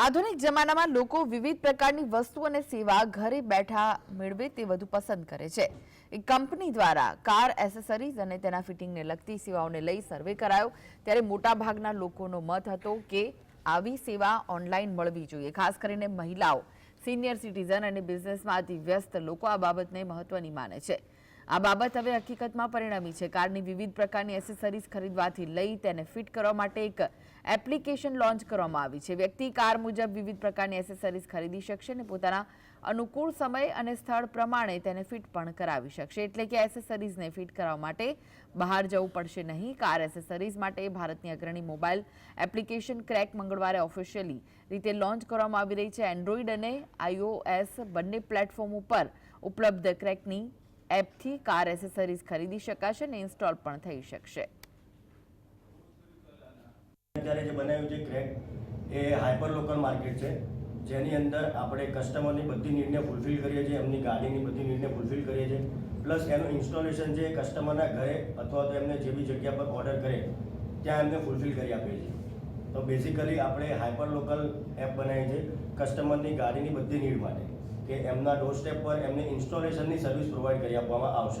આધુનિક જમાનામાં લોકો વિવિધ પ્રકારની વસ્તુ અને સેવા ઘરે બેઠા મેળવે તે વધુ પસંદ કરે છે. એક કંપની દ્વારા કાર, એસેસરીઝ અને તેના ફિટિંગને લગતી સેવાઓને લઈ સર્વે કરાયો. ત્યારે મોટાભાગના લોકોનો મત હતો કે આવી સેવા ઓનલાઈન મળવી જોઈએ. ખાસ કરીને મહિલાઓ, સિનિયર સિટીઝન અને બિઝનેસમાંથી વ્યસ્ત લોકો આ બાબતને મહત્વની માને છે. આ બાબત હવે હકીકતમાં પરિણમી છે. કારની વિવિધ પ્રકારની એસેસરીઝ ખરીદવાથી લઈ તેને ફિટ કરવા માટે એક એપ્લિકેશન લોન્ચ કરવામાં આવી છે. વ્યક્તિ કાર મુજબ વિવિધ પ્રકારની એસેસરીઝ ખરીદી શકશે અને પોતાના અનુકૂળ સમય અને સ્થળ પ્રમાણે તેને ફિટ પણ કરાવી શકશે. એટલે કે એસેસરીઝને ફિટ કરવા માટે બહાર જવું પડશે નહીં. કાર એસેસરીઝ માટે ભારતની અગ્રણી મોબાઈલ એપ્લિકેશન ક્રેક મંગળવારે ઓફિશિયલી રીતે લોન્ચ કરવામાં આવી રહી છે. એન્ડ્રોઈડ અને આઈઓએસ બંને પ્લેટફોર્મ ઉપર ઉપલબ્ધ ક્રેકની એપથી કાર એસેસરીઝ ખરીદી શકાશે અને ઇન્સ્ટોલ પણ થઈ શકશે. અત્યારે જે બનાવ્યું છે ક્રેક, એ હાઇપર લોકલ માર્કેટ છે. જેની અંદર આપણે કસ્ટમરની બધી નીડને ફૂલફિલ કરીએ છીએ, એમની ગાડીની બધી નીડને ફૂલફિલ કરીએ છીએ. પ્લસ એનું ઇન્સ્ટોલેશન છે કસ્ટમરના ઘરે અથવા તો એમને જે બી જગ્યા પર ઓર્ડર કરે, ત્યાં એમને ફૂલફિલ કરી આપીએ છીએ. તો બેઝિકલી આપણે હાઇપર લોકલ એપ બનાવી છે, કસ્ટમરની ગાડીની બધી નીડ માટે. કે એમના ડોર સ્ટેપ પર એમને ઇન્સ્ટોલેશનની સર્વિસ પ્રોવાઈડ કરી આપવામાં આવશે.